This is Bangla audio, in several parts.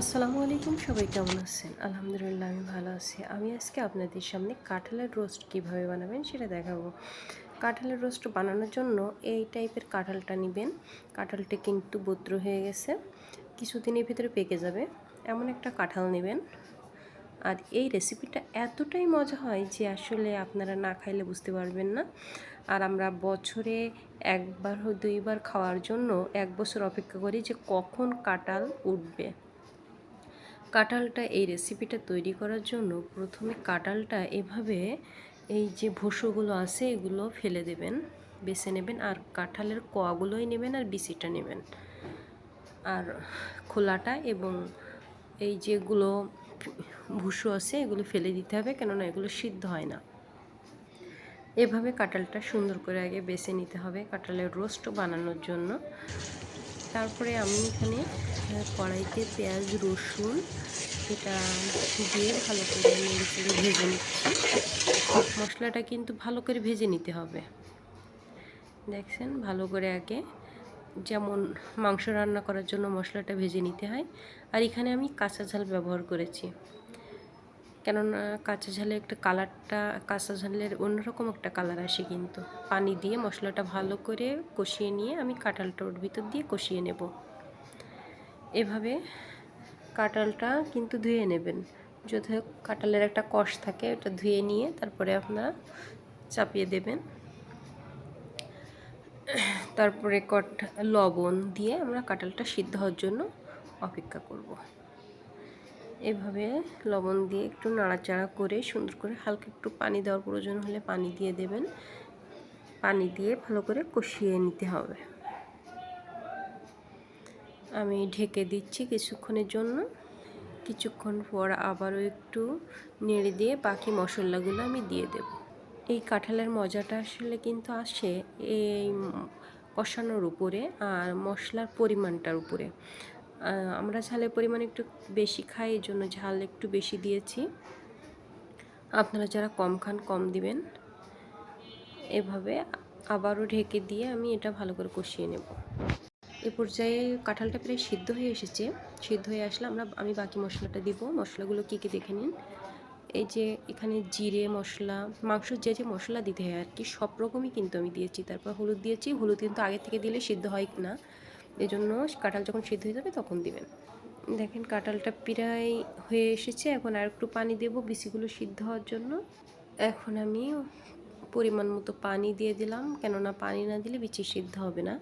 আসসালামু আলাইকুম, সবাই কেমন আছেন? আলহামদুলিল্লাহ, আমি ভালো আছি। আমি আজকে আপনাদের সামনে কাঁঠালের রোস্ট কীভাবে বানাবেন সেটা দেখাবো। কাঁঠালের রোস্ট বানানোর জন্য এই টাইপের কাঁঠালটা নেবেন। কাঁঠালটা কিন্তু বদ্র হয়ে গেছে। কিছুদিনের ভিতরে পেকে যাবে। এমন একটা কাঁঠাল নেবেন। আর এই রেসিপিটা এতটাই মজা হয় যে আসলে আপনারা না খাইলে বুঝতে পারবেন না। আর আমরা বছরে একবার দুইবার খাওয়ার জন্য এক বছর অপেক্ষা করি যে কখন কাঁঠাল উঠবে। কাঁঠালটা এই রেসিপিটা তৈরি করার জন্য প্রথমে কাঁঠালটা এভাবে এই যে ভুসোগুলো আছে, এগুলো ফেলে দেবেন, বেছে নেবেন, আর কাঁঠালের কোয়াগুলোই নেবেন আর বিচিটা নেবেন। আর খোলাটা এবং এই যেগুলো ভুসো আছে, এগুলো ফেলে দিতে হবে, কেননা এগুলো সিদ্ধ হয় না। এভাবে কাঁঠালটা সুন্দর করে আগে বেছে নিতে হবে, কাঁঠালের রোস্ট বানানোর জন্য। তারপরে আমি এখানে কড়াইতে পেঁয়াজ, রসুন, এটা দিয়ে ভালো করে ভেজে নিচ্ছি। মশলাটা কিন্তু ভালো করে ভেজে নিতে হবে। দেখছেন? ভালো করে আগে যেমন মাংস রান্না করার জন্য মশলাটা ভেজে নিতে হয়। আর এখানে আমি কাঁচা ঝাল ব্যবহার করেছি। কেননা কাঁচা ঝালে একটা কালারটা, কাঁচা ঝালের অন্যরকম একটা কালার আসে কিন্তু। পানি দিয়ে মশলাটা ভালো করে কষিয়ে নিয়ে আমি কাঁঠালটা ওর ভিতর দিয়ে কষিয়ে নেব। এভাবে কাঁঠালটা কিন্তু ধুয়ে নেবেন। যদি কাঁঠালের একটা কষ থাকে, ওটা ধুয়ে নিয়ে তারপরে আপনারা চাপিয়ে দেবেন। তারপরে কট লবণ দিয়ে আমরা কাঁঠালটা সিদ্ধ হওয়ার জন্য অপেক্ষা করব। এভাবে লবণ দিয়ে একটু নাড়াচাড়া করে সুন্দর করে হালকা একটু পানি দেওয়ার প্রয়োজন হলে পানি দিয়ে দেবেন। পানি দিয়ে ভালো করে কষিয়ে নিতে হবে। আমি ঢেকে দিচ্ছি কিছুক্ষণের জন্য। কিছুক্ষণ পর আবারও একটু নেড়ে দিয়ে বাকি মশলাগুলো আমি দিয়ে দেব। এই কাঁঠালের মজাটা আসলে কিন্তু আসে এই কষানোর উপরে আর মশলার পরিমাণটার উপরে। আমরা ঝালের পরিমাণ একটু বেশি খাই, এই জন্য ঝাল একটু বেশি দিয়েছি। আপনারা যারা কম খান, কম দিবেন। এভাবে আবারও ঢেকে দিয়ে আমি এটা ভালো করে কষিয়ে নেব। এ পর্যায়ে কাঁঠালটা প্রায় সিদ্ধ হয়ে এসেছে। সিদ্ধ হয়ে আসলে আমরা, আমি বাকি মশলাটা দিব। মশলাগুলো কী কী দেখে নিন। এই যে এখানে জিরে মশলা মাংস যে যে মশলা দিতে হয় আর কি, সব রকমই কিন্তু আমি দিয়েছি। তারপর হলুদ দিয়েছি। হলুদ কিন্তু আগে থেকে দিলে সিদ্ধ হয় না। এই জন্য কাঁঠাল যখন সিদ্ধ হয়ে যাবে তখন দিবেন। দেখেন কাঁঠালটা প্রায় হয়ে এসেছে, এখন আর একটু পানি দেব বিচিগুলো সিদ্ধ হওয়ার জন্য। এখন আমি পরিমাণ মতো পানি দিয়ে দিলাম, কেননা পানি না দিলে বিচি সিদ্ধ হবে না।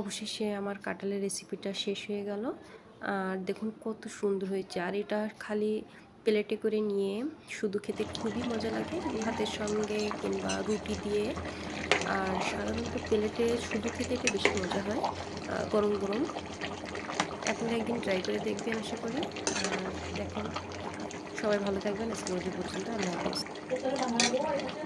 অবশেষে আমার কাঁঠালের রেসিপিটা শেষ হয়ে গেল। আর দেখুন কত সুন্দর হয়েছে, আর এটা খালি প্লেটে করে নিয়ে শুধু খেতে খুবই মজা লাগে। ভাতের সঙ্গে কিংবা রুটি দিয়ে আর সাধারণত প্লেটে শুধু খেতে এটা বেশি মজা হয় গরম গরম। আপনারা একদিন ট্রাই করে দেখবেন আশা করি। আর দেখেন, সবাই ভালো থাকবেন। আজকে পর্যন্ত। আল্লাহ হাফিজ।